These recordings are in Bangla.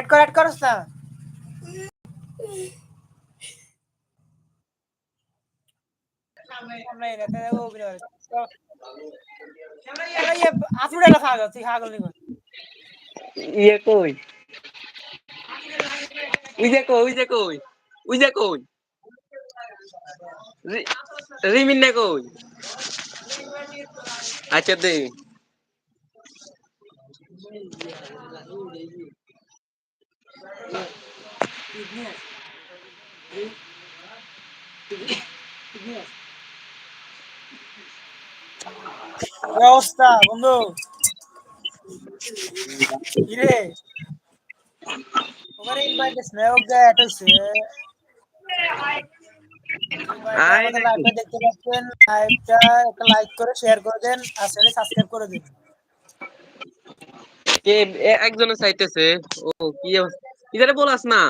অ্যাড কর অ্যাড করস না আমরা এরাতে ও বিরে আপলোড এটা ফাগল তুই ফাগল নিকো ইয়ে কই ওই যে কই ওই যে কই ওই যে কই রি- রিমিন না কই আচ্ছা দে কি অবস্থা বন্ধু? কিরে? ওখানে ইনভাইট হইছে। লাইভটা দেখতে পাচ্ছেন লাইভটা একটা লাইক করে শেয়ার করে দেন আর চ্যানেল সাবস্ক্রাইব করে দিন। কে এ- একজনের চাইতেছে ও কি অবস্থা? ইধারে বলাস না।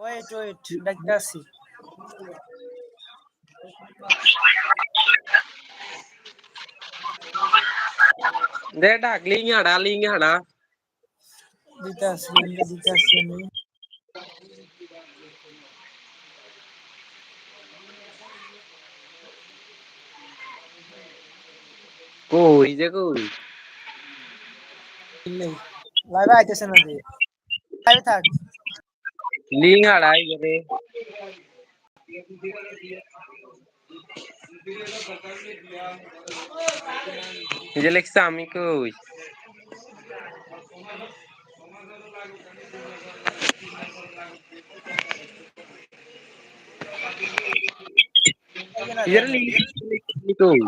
ওয়েট ওয়েট দেখতে আসি দে ডাক লিং হাড়া লিং হাড়া দিতে আসি লিঙ্কে দিতে আসি আমি। কই যে কই? লাইভে আইতেছে না যে লাইভে থাক লিং হাড়া ইধারে এই যে লেখছে আমি কই ইধারে লিং কই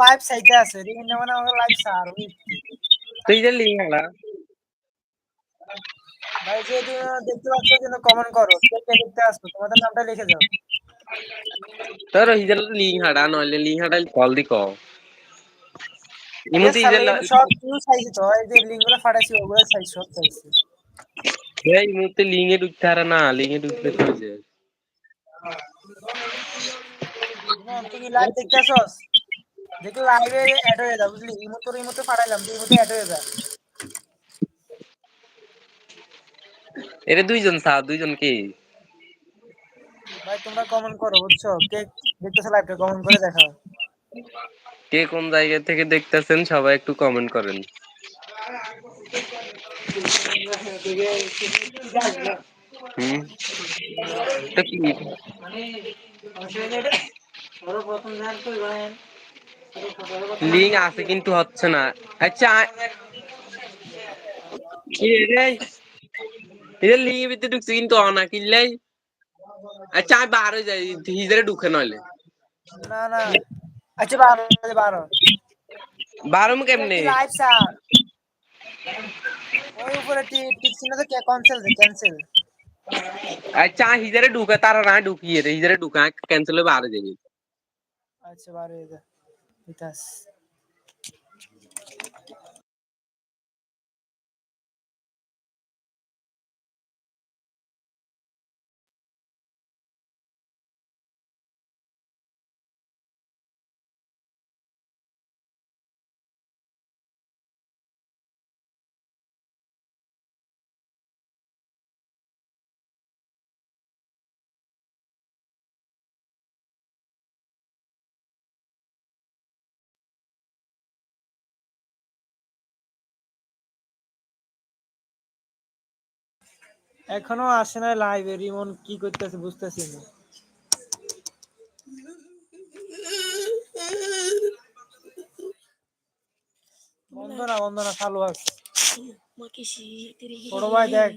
লাইভ সাইডে আছে রিং মানে আমাকে লাইভ সার ওই তো ইধারে লিং হাড়া ভাই যে তুমি দেখতে পাচ্ছ যেন কমেন্ট করো। কে কে দেখতে আসছো? তোমাদের নামটা লিখে দাও। তোর ইধারে লিং হাড়া নইলে লিং হাড়া কল দি কও। ইমুতি ইধারে সব নিউ সাইজ তো এই যে লিংকগুলো ফাটাইছি ওগুলো সাইজ সব চাইছি। এই মুহূর্তে লিং এ ঢুকতে হারা না লিং এ ঢুকতে তো যে তুমি লাইভ দেখতে আসছস দেখি লাইভে অ্যাড হয়ে যা বুঝলি? ইমো তোর ইমোতে ফাটাইলাম তুই ইমোতে অ্যাড হয়ে যা। এরে দুইজন সা দুইজন কি? ভাই তোমরা কমেন্ট করো বুঝছ? কে দেখতেছো লাইভটা কমেন্ট করে দেখাও। কে কোন জায়গা থেকে দেখতেছেন সবাই একটু কমেন্ট করেন। হুম? তো কি? লিঙ্ক আছে কিন্তু হচ্ছে না। আচ্ছা কি রে? এটা লিঙ্ক ভিতরে ঢুকছে কিন্তু অনা কিনলেই আচ্ছা আমি বার হয়ে যাই হিজারে ঢুকে নইলে না না আচ্ছা বারো বারো বারম কেমনে লাইভ স্যার ওই উপরে টিক চিহ্ন তো ক্যান্সেল দে ক্যান্সেল আচ্ছা হিজারে ঢুকে তারা না ঢুকিয়ে রে হিজারে ঢুকা ক্যান্সেল হয়ে বার হয়ে যাবে আচ্ছা বারো এখনও আসে না লাইভে রিমন কি করতেছে বুঝতেছি না। বন্ধ না বন্ধ না চালু আছে ছোট ভাই দেখ।